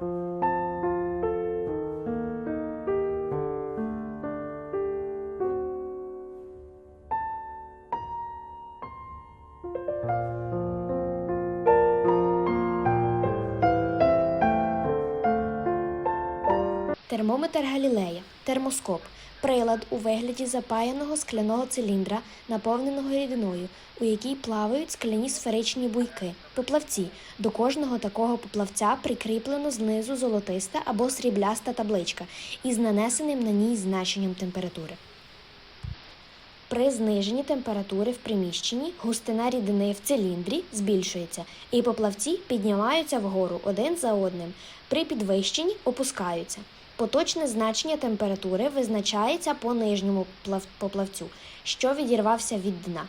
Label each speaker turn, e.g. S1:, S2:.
S1: Música Термометр Галілея, термоскоп, прилад у вигляді запаяного скляного циліндра, наповненого рідиною, у якій плавають скляні сферичні буйки, поплавці. До кожного такого поплавця прикріплено знизу золотиста або срібляста табличка із нанесеним на ній значенням температури. При зниженні температури в приміщенні густина рідини в циліндрі збільшується, і поплавці піднімаються вгору один за одним. При підвищенні опускаються. Поточне значення температури визначається по нижньому поплавцю, що відірвався від дна.